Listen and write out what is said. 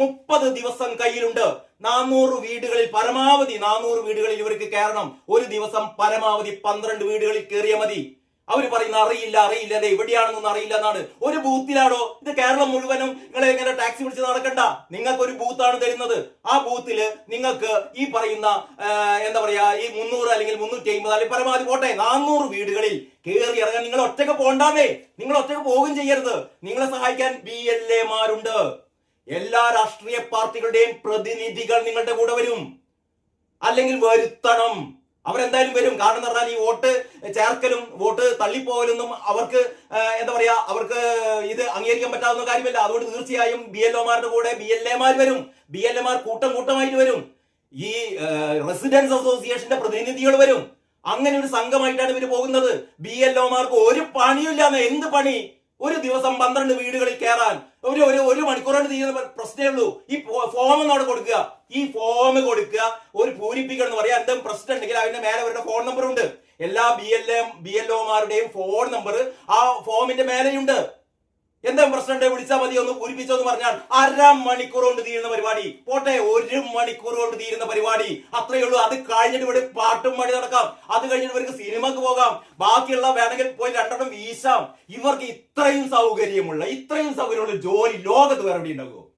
മുപ്പത് ദിവസം കയ്യിലുണ്ട്. നാനൂറ് വീടുകളിൽ പരമാവധി നാനൂറ് വീടുകളിൽ ഇവർക്ക് കയറണം. ഒരു ദിവസം പരമാവധി പന്ത്രണ്ട് വീടുകളിൽ കയറിയ മതി. അവർ പറയുന്ന അറിയില്ല അറിയില്ല അതെ എവിടെയാണെന്നൊന്നും അറിയില്ല എന്നാണ്. ഒരു ബൂത്തിലാണോ? ഇത് കേരളം മുഴുവനും നിങ്ങളെ ഇങ്ങനെ ടാക്സി പിടിച്ച് നടക്കണ്ട. നിങ്ങൾക്ക് ഒരു ബൂത്താണ് തരുന്നത്. ആ ബൂത്തിൽ നിങ്ങൾക്ക് ഈ പറയുന്ന എന്താ പറയാ ഈ മുന്നൂറ് അല്ലെങ്കിൽ മുന്നൂറ്റി അമ്പത് അല്ലെങ്കിൽ പരമാവധി പോട്ടെ നാനൂറ് വീടുകളിൽ കയറി ഇറങ്ങാൻ നിങ്ങൾ ഒറ്റയ്ക്ക് പോകണ്ടാവേ നിങ്ങൾ ഒറ്റയ്ക്ക് പോകും ചെയ്യരുത്. നിങ്ങളെ സഹായിക്കാൻ ബി എൽ എമാരുണ്ട് എല്ലാ രാഷ്ട്രീയ പാർട്ടികളുടെയും പ്രതിനിധികൾ നിങ്ങളുടെ കൂടെ വരും. അല്ലെങ്കിൽ വരുത്തണം. അവരെന്തായാലും വരും. കാരണം എന്ന് പറഞ്ഞാൽ ഈ വോട്ട് ചേർക്കലും വോട്ട് തള്ളിപ്പോകലൊന്നും അവർക്ക് എന്താ പറയാ അവർക്ക് ഇത് അംഗീകരിക്കാൻ പറ്റാവുന്ന കാര്യമല്ല. അതുകൊണ്ട് തീർച്ചയായും ബി എൽ ഒമാരുടെ കൂടെ ബി എൽ എമാർ വരും. ബി എൽ എമാർ കൂട്ടം കൂട്ടമായിട്ട് വരും. ഈ റെസിഡൻസ് അസോസിയേഷന്റെ പ്രതിനിധികൾ വരും. അങ്ങനെ ഒരു സംഘമായിട്ടാണ് ഇവർ പോകുന്നത്. ബി എൽ ഒമാർക്ക് ഒരു പണിയില്ലാന്ന് എന്ത് പണി? ഒരു ദിവസം പന്ത്രണ്ട് വീടുകളിൽ കയറാൻ ഒരു ഒരു ഒരു മണിക്കൂറാണ് തീരുന്ന പ്രശ്നമേ ഉള്ളൂ. ഈ ഫോം ഒന്ന് അവിടെ കൊടുക്കുക. ഈ ഫോം കൊടുക്കുക. ഒരു പൂരിപ്പിക്കണം എന്ന് പറയാം എന്തെങ്കിലും പ്രശ്നം ഉണ്ടെങ്കിൽ അതിന്റെ മേലെ അവരുടെ ഫോൺ നമ്പർ ഉണ്ട്. എല്ലാ B L M B L ഒമാരുടെയും phone number ആ ഫോമിന്റെ മേലെയുണ്ട്. പ്രശ്നം ഉണ്ടെങ്കിൽ വിളിച്ചാൽ മതി ഒന്ന് പൂരിപ്പിച്ചോ എന്ന് പറഞ്ഞാൽ അര മണിക്കൂർ കൊണ്ട് തീരുന്ന പരിപാടി. പോട്ടെ ഒരു മണിക്കൂർ കൊണ്ട് തീരുന്ന പരിപാടി. അത്രയേ ഉള്ളൂ. അത് കഴിഞ്ഞിട്ട് ഇവിടെ പാട്ടും മണി നടക്കാം. അത് കഴിഞ്ഞിട്ട് ഇവർക്ക് സിനിമക്ക് പോകാം. ബാക്കിയുള്ള വേണമെങ്കിൽ പോയി രണ്ടെണ്ണം വീശാം. ഇവർക്ക് ഇത്രയും സൗകര്യമുള്ള ഇത്രയും സൗകര്യമുള്ള ജോലി ലോകത്ത് വേറെ ഉണ്ടാകുമോ?